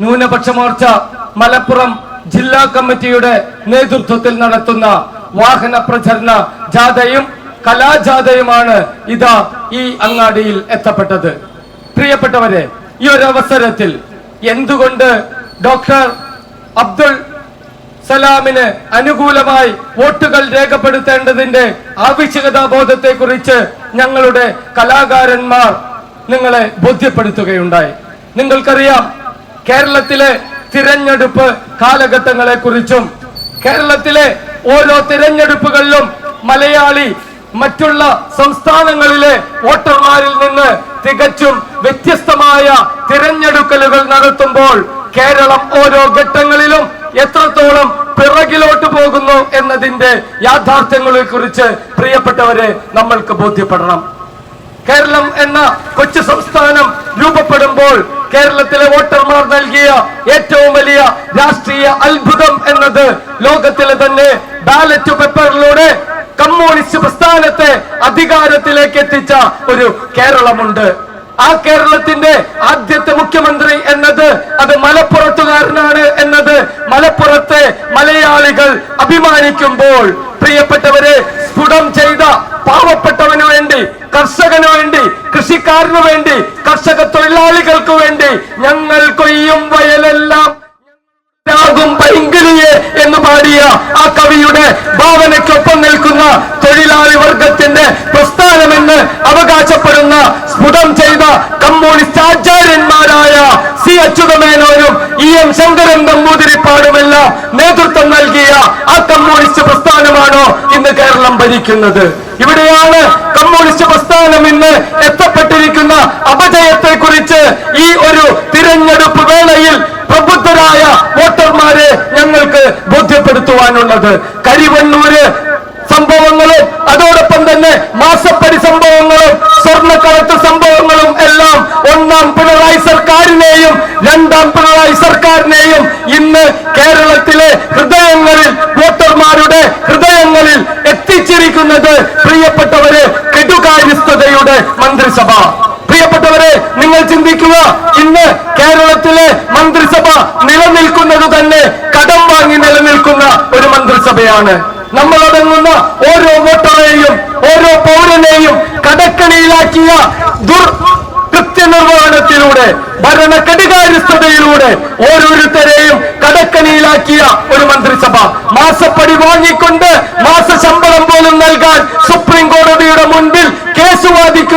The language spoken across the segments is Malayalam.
ന്യൂനപക്ഷ മോർച്ച മലപ്പുറം ജില്ലാ കമ്മിറ്റിയുടെ നേതൃത്വത്തിൽ നടത്തുന്ന വാഹന പ്രചരണ ജാഥയും കലാജാഥയുമാണ് ഇതാ ഈ അങ്ങാടിയിൽ എത്തപ്പെട്ടത്. പ്രിയപ്പെട്ടവരെ ഈ ഒരു അവസരത്തിൽ എന്തുകൊണ്ട് ഡോക്ടർ അബ്ദുൾ സലാമിന് അനുകൂലമായി വോട്ടുകൾ രേഖപ്പെടുത്തേണ്ടതിന്റെ ആവശ്യകതാ ബോധത്തെ കുറിച്ച് ഞങ്ങളുടെ കലാകാരന്മാർ നിങ്ങളെ ബോധ്യപ്പെടുത്തുകയുണ്ടായി. നിങ്ങൾക്കറിയാം കേരളത്തിലെ തിരഞ്ഞെടുപ്പ് കാലഘട്ടങ്ങളെ കുറിച്ചും കേരളത്തിലെ ഓരോ തിരഞ്ഞെടുപ്പുകളിലും മലയാളി മറ്റുള്ള സംസ്ഥാനങ്ങളിലെ വോട്ടർമാരിൽ നിന്ന് തികച്ചും വ്യത്യസ്തമായ തിരഞ്ഞെടുക്കലുകൾ നടത്തുമ്പോൾ കേരളം ഓരോ ഘട്ടങ്ങളിലും എത്രത്തോളം പിറകിലോട്ട് പോകുന്നു എന്നതിന്റെ യാഥാർത്ഥ്യങ്ങളെ കുറിച്ച് പ്രിയപ്പെട്ടവരെ നമ്മൾക്ക് ബോധ്യപ്പെടണം. കേരളം എന്ന കൊച്ചു സംസ്ഥാനം രൂപപ്പെടുമ്പോൾ കേരളത്തിലെ വോട്ടർമാർ നൽകിയ ഏറ്റവും വലിയ രാഷ്ട്രീയ അത്ഭുതം എന്നത് ലോകത്തിലെ തന്നെ ബാലറ്റ് പേപ്പറിലൂടെ കമ്മ്യൂണിസ്റ്റ് പ്രസ്ഥാനത്തെ അധികാരത്തിലേക്ക് എത്തിച്ച ഒരു കേരളമുണ്ട്. ആ കേരളത്തിന്റെ ആദ്യത്തെ മുഖ്യമന്ത്രി എന്നത് അത് മലപ്പുറത്തുകാരനാണ് എന്നത് മലപ്പുറത്തെ മലയാളികൾ അഭിമാനിക്കുമ്പോൾ പ്രിയപ്പെട്ടവരെ സ്ഫുടം ചെയ്ത പാവപ്പെട്ടവന് വേണ്ടി കർഷകന് വേണ്ടി കൃഷിക്കാരന് വേണ്ടി കർഷക തൊഴിലാളികൾക്ക് വേണ്ടി ഞങ്ങൾ കൊയ്യും വയലെല്ലാം. എന്ന് പാടിയ ആ കവിയുടെ ഭാവനയ്ക്കൊപ്പം നിൽക്കുന്ന തൊഴിലാളി വർഗത്തിന്റെ പ്രസ്ഥാനമെന്ന് അവകാശപ്പെടുന്ന സ്ഫുടം ചെയ്ത കമ്മ്യൂണിസ്റ്റ് ആചാര്യന്മാരായ സി അച്യുതമേനോനും ഇ എം ശങ്കരൻ നമ്പൂതിരിപ്പാടുമെല്ലാം നേതൃത്വം നൽകിയ ആ കമ്മ്യൂണിസ്റ്റ് പ്രസ്ഥാനമാണോ ഇന്ന് കേരളം ഭരിക്കുന്നത്. ഇവിടെയാണ് കമ്മ്യൂണിസ്റ്റ് പ്രസ്ഥാനം ഇന്ന് എത്തപ്പെട്ടിരിക്കുന്ന അപജയത്തെ കുറിച്ച് ഈ ഒരു തിരഞ്ഞെടുപ്പ് വേളയിൽ പ്രബുദ്ധരായ വോട്ടർമാരെ ഞങ്ങൾക്ക് ബോധ്യപ്പെടുത്തുവാനുള്ളത്. കരിവണ്ണൂര് സംഭവങ്ങളും അതോടൊപ്പം തന്നെ മാസപ്പടി സംഭവങ്ങളും സ്വർണക്കടത്ത് സംഭവങ്ങളും എല്ലാം ഒന്നാം പിണറായി സർക്കാരിനെയും രണ്ടാം പിണറായി സർക്കാരിനെയും ഇന്ന് കേരളത്തിലെ മന്ത്രിസഭ. പ്രിയപ്പെട്ടവരെ നിങ്ങൾ ചിന്തിക്കുക ഇന്ന് കേരളത്തിലെ മന്ത്രിസഭ നിലനിൽക്കുന്നത് തന്നെ കടം വാങ്ങി നിലനിൽക്കുന്ന ഒരു മന്ത്രിസഭയാണ്. നമ്മളടങ്ങുന്ന ഓരോ വോട്ടറേയും ഓരോ പൗരനെയും കടക്കണിയിലാക്കിയ ദുർ കൃത്യനിർവഹണത്തിലൂടെ ഭരണ കടികാര്യസ്ഥതയിലൂടെ ഓരോരുത്തരെയും കടക്കണിയിലാക്കിയ ഒരു മന്ത്രിസഭ. മാസപ്പടി വാങ്ങിക്കൊണ്ട് മാസശമ്പളം പോലും നൽകാൻ സുപ്രീം കോടതിയുടെ മുൻപിൽ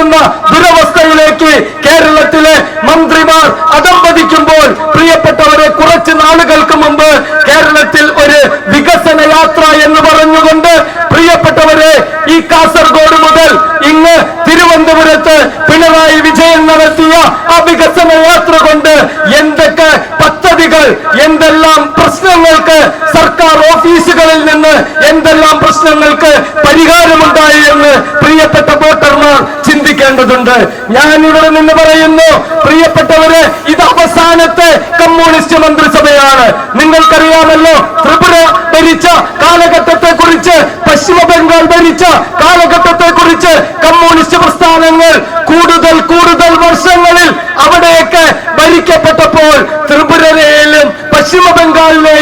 വാദിക്കുന്ന ദുരവസ്ഥയിലേക്ക് കേരളത്തിലെ മന്ത്രിമാർ അധംപതിക്കുമ്പോൾ പ്രിയപ്പെട്ടവരെ കുറച്ച് നാളുകൾക്ക് മുമ്പ് കേരളത്തിൽ ഒരു വികസന യാത്ര എന്ന് പറഞ്ഞുകൊണ്ട് പ്രിയപ്പെട്ടവരെ ഈ കാസർഗോഡ് മുതൽ ഇങ്ങ് തിരുവനന്തപുരത്ത് പിണറായി വിജയൻ നടത്തിയ ആ വികസന യാത്ര കൊണ്ട് എന്തൊക്കെ പദ്ധതികൾ എന്തെല്ലാം പ്രശ്നങ്ങൾക്ക് സർക്കാർ ഓഫീസുകളിൽ നിന്ന് എന്തെല്ലാം പ്രശ്നങ്ങൾക്ക് പരിഹാരമുണ്ടായി എന്ന് പ്രിയപ്പെട്ട വോട്ടർമാർ ചിന്തിക്കേണ്ടതുണ്ട്. ഞാൻ ഇവിടെ നിന്ന് പറയുന്നു പ്രിയപ്പെട്ടവര് ഇത് അവസാനത്തെ കമ്മ്യൂണിസ്റ്റ് മന്ത്രിസഭയാണ്. നിങ്ങൾക്കറിയാമല്ലോ ത്രിപുര ഭരിച്ച കാലഘട്ടത്തെ കുറിച്ച് പശ്ചിമ ബംഗാൾ ഭരിച്ച കാലഘട്ടത്തെ കുറിച്ച് കമ്മ്യൂണിസ്റ്റ് പ്രസ്ഥാനങ്ങൾ കൂടുതൽ കൂടുതൽ വർഷങ്ങളിൽ അവിടെയൊക്കെ ഭരിക്കപ്പെട്ടപ്പോൾ പശ്ചിമ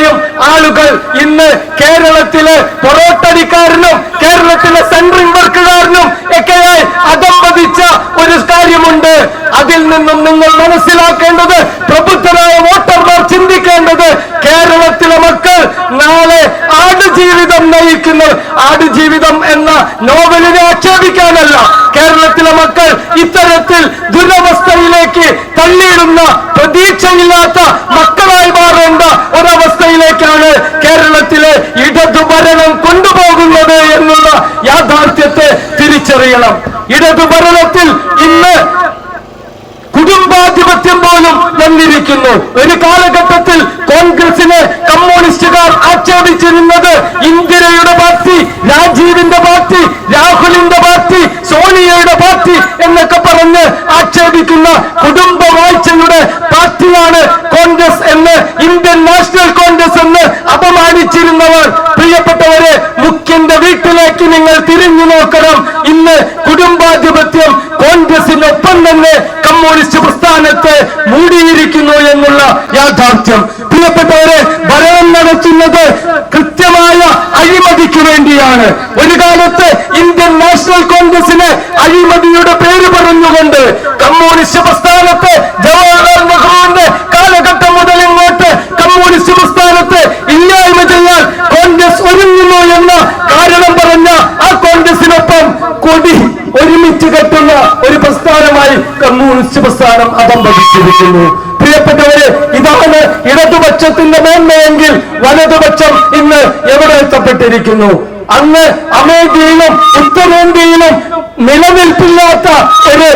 ബംഗാളിലെയും ആളുകൾ ഇന്ന് കേരളത്തിലെ പൊറോട്ടടിക്കാരനും കേരളത്തിലെ സെൻട്രിംഗ് വർക്കുകാരനും ഒക്കെയായി അധംപതിച്ച ഒരു കാര്യമുണ്ട്. അതിൽ നിന്നും നിങ്ങൾ മനസ്സിലാക്കേണ്ടത് പ്രബുദ്ധരായ വോട്ടർമാർ ചിന്തിക്കേണ്ടത് കേരളത്തിലെ മക്കൾ നാളെ ആടുജീവിതം നയിക്കുന്നു ആടുജീവിതം എന്ന നോവലിനെ ആക്ഷേപിക്കാനല്ല. കേരളത്തിലെ മക്കൾ ഇത്തരത്തിൽ ദുരവസ്ഥയിലേക്ക് തള്ളിയിടുന്ന പ്രതീക്ഷയില്ലാത്ത മക്കളായി മാറേണ്ട ഒരവസ്ഥയിലേക്കാണ് കേരളത്തിലെ ഇടതുഭരണം കൊണ്ടുപോകുന്നത് എന്നുള്ള യാഥാർത്ഥ്യത്തെ തിരിച്ചറിയണം. ഇടതുഭരണത്തിൽ ഇന്ന് കുടുംബാധിപത്യം പോലും വന്നിരിക്കുന്നു. ഒരു കാലഘട്ടത്തിൽ കോൺഗ്രസിനെ കമ്മ്യൂണിസ്റ്റുകാർ ആക്ഷേപിച്ചിരുന്നത് ഇന്ദിരയുടെ പാർട്ടി രാജീവിന്റെ രാഹുലിന്റെ പാർട്ടി സോണിയയുടെ പാർട്ടി എന്നൊക്കെ പറഞ്ഞ് ആക്ഷേപിക്കുന്ന കുടുംബ വാഴ്ചയുടെ പാർട്ടിയാണ് കോൺഗ്രസ് എന്ന് ഇന്ത്യൻ നാഷണൽ കോൺഗ്രസ് എന്ന് അപമാനിച്ചിരുന്നവർ പ്രിയപ്പെട്ടവരെ മുഖ്യന്റെ വീട്ടിലേക്ക് നിങ്ങൾ തിരിഞ്ഞു നോക്കണം. ഇന്ന് കുടുംബാധിപത്യം കോൺഗ്രസിനൊപ്പം തന്നെ കമ്മ്യൂണിസ്റ്റ് പ്രസ്ഥാനത്തെ മൂടിയിരിക്കുന്നു എന്നുള്ള യാഥാർത്ഥ്യം. പ്രിയപ്പെട്ടവരെ ഭരണം നടത്തുന്നത് കൃത്യമായ അഴിമതിക്ക് വേണ്ടിയാണ്. ഒരു കാലത്ത് ഇന്ത്യൻ നാഷണൽ കോൺഗ്രസിന് അഴിമതിയുടെ പേര് പറഞ്ഞുകൊണ്ട് കമ്മ്യൂണിസ്റ്റ് പ്രസ്ഥാനത്തെ ജവഹർലാൽ നെഹ്റുവിന്റെ കാലഘട്ടം മുതൽ ഇങ്ങോട്ട് കമ്മ്യൂണിസ്റ്റ് പ്രസ്ഥാനത്തെ ഇല്ലായ്മ ചെയ്യാൻ കോൺഗ്രസ് ഒരുങ്ങുന്നു എന്ന കാരണം പറഞ്ഞ ആ കോൺഗ്രസിനൊപ്പം കൊടി ഒരുമിച്ച് കെട്ടുന്ന ഒരു പ്രസ്ഥാനമായി പ്രസ്ഥാനം അതമ്പതിച്ചിരിക്കുന്നു പ്രിയപ്പെട്ടവര് ഇതാണ് ഇടതുപക്ഷത്തിന്റെ മേന്മയെങ്കിൽ വലതുപക്ഷം ഇന്ന് എവിടെ എത്തപ്പെട്ടിരിക്കുന്നു? അന്ന് അമേരിക്കയിലും ഉത്തരേന്ത്യയിലും നിലനിൽപ്പില്ലാത്ത ഒരു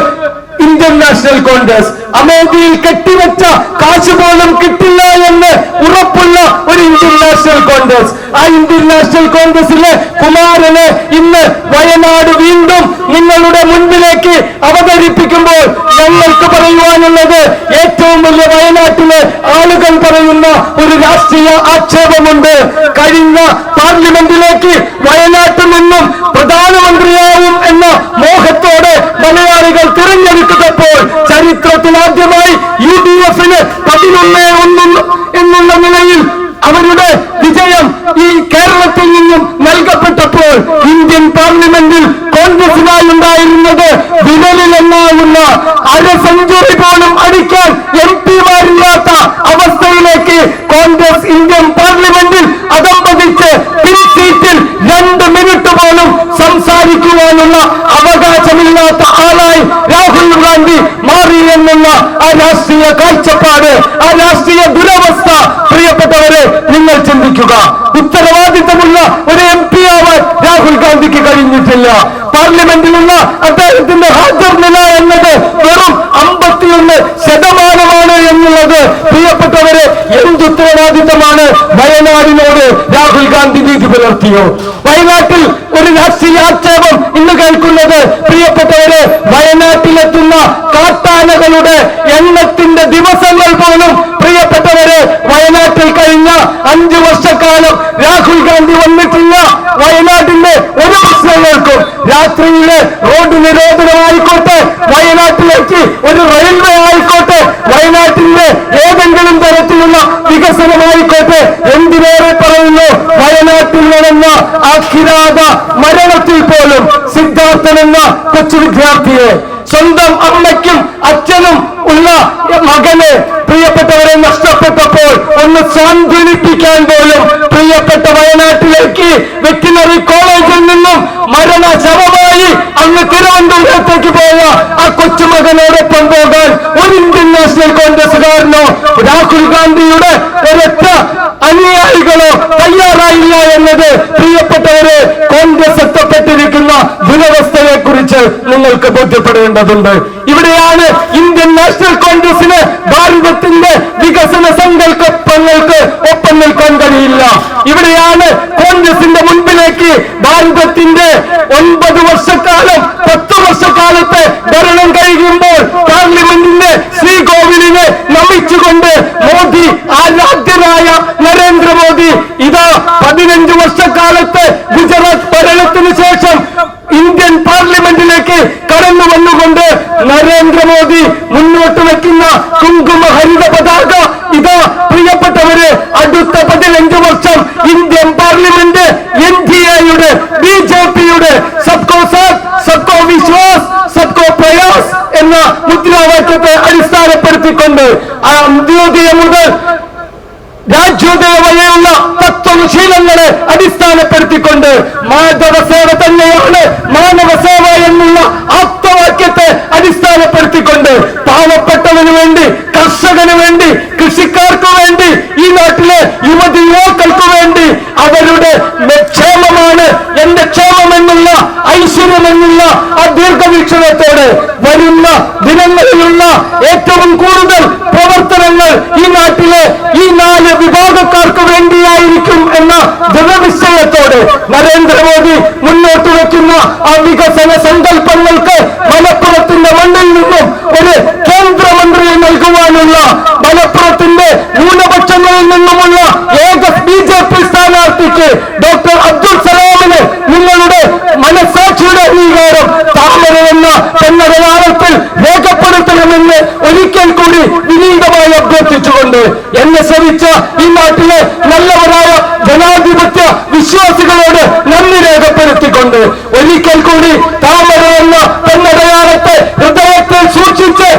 ഇന്ത്യൻ നാഷണൽ കോൺഗ്രസ് അമേരിക്കയിൽ കെട്ടിവെച്ച കാശ് പോലും കിട്ടില്ല എന്ന് ഉറപ്പുള്ള ഒരു ഇന്ത്യൻ നാഷണൽ കോൺഗ്രസ് ആ ഇന്ത്യൻ നാഷണൽ കോൺഗ്രസിലെ കുമാരനെ ഇന്ന് വയനാട് വീണ്ടും നിങ്ങളുടെ മുൻപിലേക്ക് അവതരിപ്പിക്കുമ്പോൾ ഞങ്ങൾക്ക് പറയുവാനുള്ളത് ഏറ്റവും വലിയ വയനാട്ടിലെ ആളുകൾ പറയുന്ന ഒരു രാഷ്ട്രീയ ആക്ഷേപമുണ്ട്. കഴിഞ്ഞ പാർലമെന്റിലേക്ക് വയനാട്ടിൽ നിന്നും പ്രധാനമന്ത്രിയാവും എന്ന മോഹത്തോടെ മലയാളികൾ തിരഞ്ഞെടുത്തപ്പോൾ ചരിത്രത്തിൽ ആദ്യമായി യു ഡി എഫിന് പതിനൊന്ന് ഒന്നും എന്നുള്ള നിലയിൽ അവരുടെ വിജയം ഈ കേരളത്തിൽ നിന്നും നൽകപ്പെട്ടപ്പോൾ ഇന്ത്യൻ പാർലമെന്റിൽ കോൺഗ്രസിനായി ഉണ്ടായിരുന്നത് വിരലിലെണ്ണാവുന്ന അര സെഞ്ചുറി പോലും അടിക്കാൻ എം പിമാരില്ലാത്ത അവസ്ഥയിലേക്ക് കോൺഗ്രസ് ഇന്ത്യൻ പാർലമെന്റിൽ അതമ്പതിച്ച് പിൻ സീറ്റിൽ രണ്ട് മിനിറ്റ് പോലും സംസാരിക്കുവാനുള്ള അവകാശമില്ലാത്ത ആളായി രാഹുൽ ഗാന്ധി എന്നുള്ള ആ രാഷ്ട്രീയ കാഴ്ചപ്പാട് ആ രാഷ്ട്രീയ ദുരവസ്ഥ. പ്രിയപ്പെട്ടവരെ നിങ്ങൾ ചിന്തിക്കുക. ഉത്തരവാദിത്തമുള്ള ഒരു എം പി ആവാൻ രാഹുൽ ഗാന്ധിക്ക് കഴിഞ്ഞിട്ടില്ല. പാർലമെന്റിലുള്ള അദ്ദേഹത്തിന്റെ ഹാജർ നില എന്നത് വെറും അമ്പത്തിയൊന്ന് ശതമാനമാണ് എന്നുള്ളത് പ്രിയപ്പെട്ടവരെ എന്തുത്തരവാദിത്തമാണ് വയനാടിനോട് രാഹുൽ ഗാന്ധി നീതി പുലർത്തിയോ? വയനാട്ടിൽ ഒരു രാഷ്ട്രീയ ആക്ഷേപം ഇന്ന് കേൾക്കുന്നത് പ്രിയപ്പെട്ടവര് വയനാട്ടിലെത്തുന്ന കാട്ടാനകളുടെ എണ്ണത്തിന്റെ ദിവസങ്ങൾ പോലും പ്രിയപ്പെട്ടവര് വയനാട്ടിൽ കഴിഞ്ഞ അഞ്ചു വർഷക്കാലം രാഹുൽ ഗാന്ധി വന്നിട്ടില്ല. വയനാട്ടിന്റെ ഒരു പ്രശ്നങ്ങൾക്കും രാത്രിയിലെ റോഡ് നിരോധനമായിക്കോട്ടെ വയനാട്ടിലേക്ക് ഒരു റെയിൽവേ ആയിക്കോട്ടെ വയനാട്ടിന്റെ ഏതെങ്കിലും തരത്തിലുള്ള വികസനമായിക്കോട്ടെ ആ കിരാത മരണത്തിൽ പോലും സിദ്ധാർത്ഥൻ എന്ന കൊച്ചു വിദ്യാർത്ഥിയെ സ്വന്തം അമ്മയ്ക്കും അച്ഛനും ഉള്ള മകനെ പ്രിയപ്പെട്ടവരെ നഷ്ടപ്പെട്ടപ്പോൾ ഒന്ന് സാന്ത്വനിപ്പിക്കാൻ പോലും പ്രിയപ്പെട്ട വയനാട്ടിലേക്ക് വെറ്റിനറി കോളേജിൽ നിന്നും മരണ ശവമായി അന്ന് തിരുവനന്തപുരത്തേക്ക് പോയ ആ കൊച്ചുമകനോടൊപ്പം പോകാൻ ഒരു ഇന്ത്യൻ നാഷണൽ കോൺഗ്രസുകാരനോ രാഹുൽ ഗാന്ധിയുടെ തയ്യാറായില്ല എന്നത് പ്രിയപ്പെട്ടവരെ കോൺഗ്രസ് എത്തപ്പെട്ടിരിക്കുന്ന ദുരവസ്ഥയെ കുറിച്ച് നിങ്ങൾക്ക് ബോധ്യപ്പെടേണ്ടതുണ്ട്. ഇവിടെയാണ് ഇന്ത്യൻ നാഷണൽ കോൺഗ്രസിന് ഭാരതത്തിന്റെ വികസന സങ്കല്പങ്ങൾക്ക് ഒപ്പം നിൽക്കാൻ കഴിയില്ല. ഇവിടെയാണ് കോൺഗ്രസിന്റെ മുൻപിലേക്ക് ഭാരതത്തിന്റെ ഒൻപത് വർഷക്കാലം പത്ത് വർഷക്കാലത്തെ ഭരണം കഴിയുമ്പോൾ പാർലമെന്റിന്റെ ശ്രീകോവിലിനെ നമിച്ചുകൊണ്ട് മോദി ആരാധ്യനായ നരേന്ദ്രമോദി ഇതാ പതിനഞ്ച് വർഷക്കാലത്തെ ഗുജറാത്ത് ഭരണത്തിന് ശേഷം ഇന്ത്യൻ പാർലമെന്റിലേക്ക് കടന്നു വന്നുകൊണ്ട് നരേന്ദ്രമോദി മുന്നോട്ട് വെക്കുന്ന കുങ്കുമ ഹരിത പതാക ഇതാ പ്രിയപ്പെട്ടവര് അടുത്ത പതിനഞ്ച് വർഷം ഇന്ത്യൻ പാർലമെന്റ് എൻ ഡി എയുടെ ബി ജെ പിയുടെ സബ്കോ സാത്ത് സബ്കോ വിശ്വാസ് സബ്കോ പ്രയാസ് എന്ന മുദ്രാവാക്യത്തെ അടിസ്ഥാനപ്പെടുത്തിക്കൊണ്ട് ആ അന്ത്യോദയം മുതൽ തത്വശീലങ്ങളെ അടിസ്ഥാനപ്പെടുത്തിക്കൊണ്ട് മാധവ സേവ തന്നെയാണ് മാനവ സേവ എന്നുള്ള ആപ്തവാക്യത്തെ അടിസ്ഥാനപ്പെടുത്തിക്കൊണ്ട് പാവപ്പെട്ടവന് വേണ്ടി കർഷകന് വേണ്ടി കൃഷിക്കാർക്ക് വേണ്ടി ഈ നാട്ടിലെ യുവതി യുവാക്കൾക്ക് വേണ്ടി അവരുടെ ക്ഷേമമാണ് എന്റെ ക്ഷേമം എന്നുള്ള ഐശ്വര്യം എന്നുള്ള ആ ദീർഘവീക്ഷണത്തോടെ വരുന്ന ദിനങ്ങളിലുള്ള ഏറ്റവും കൂടുതൽ പ്രവർത്തനങ്ങൾ ഈ നാട്ടിലെ ഈ നാല് വിഭാഗക്കാർക്ക് വേണ്ടിയായിരിക്കും എന്ന ദൃഢനിശ്ചയത്തോടെ നരേന്ദ്രമോദി മുന്നോട്ട് വയ്ക്കുന്ന ആ വികസന സങ്കല്പങ്ങൾക്ക് മലപ്പുറത്തിന്റെ മണ്ണിൽ നിന്നും ഒരു കേന്ദ്രമന്ത്രിയെ നൽകുവാനുള്ള മലപ്പുറത്തിന്റെ ന്യൂനപക്ഷങ്ങളിൽ നിന്നുമുള്ള ഏക ബി ജെ പി സ്ഥാനാർത്ഥിക്ക് ഡോക്ടർ അബ്ദുൾ സലാമിന് നിങ്ങളുടെ മനസാക്ഷിയുടെ അംഗീകാരം താമര എന്ന കന്നഡ നാളത്തിൽ രേഖപ്പെടുത്തണമെന്ന് ഒരിക്കൽ കൂടി വിനീതമായി അഭ്യർത്ഥിച്ചുകൊണ്ട് എന്നെ ശ്രമിച്ച ഈ നാട്ടിലെ നല്ലവരായ ജനാധിപത്യ വിശ്വാസികളോട് നന്ദി രേഖപ്പെടുത്തിക്കൊണ്ട് ഒരിക്കൽ കൂടി താമര എന്ന പെണ്ണടയാളത്തെ ഹൃദയത്തിൽ സൂക്ഷിച്ച്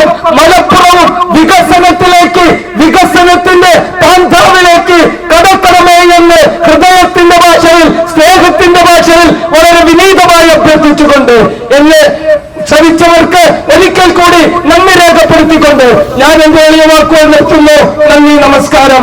ഭാരതത്തിനൊപ്പം മലപ്പുറവും വികസനത്തിലേക്ക് വികസനത്തിന്റെ പാന്താവിലേക്ക് കടക്കണമേ എന്ന് ഹൃദയത്തിന്റെ ഭാഷയിൽ സ്നേഹത്തിന്റെ ഭാഷയിൽ വളരെ വിനീതമായി അഭ്യർത്ഥിച്ചുകൊണ്ട് എന്നെ ശ്രമിച്ചവർക്ക് ഒരിക്കൽ കൂടി നന്ദി രേഖപ്പെടുത്തിക്കൊണ്ട് ഞാൻ എന്റെ എളിയ വാക്കുകൾ നിർത്തുന്നു. നന്ദി നമസ്കാരം.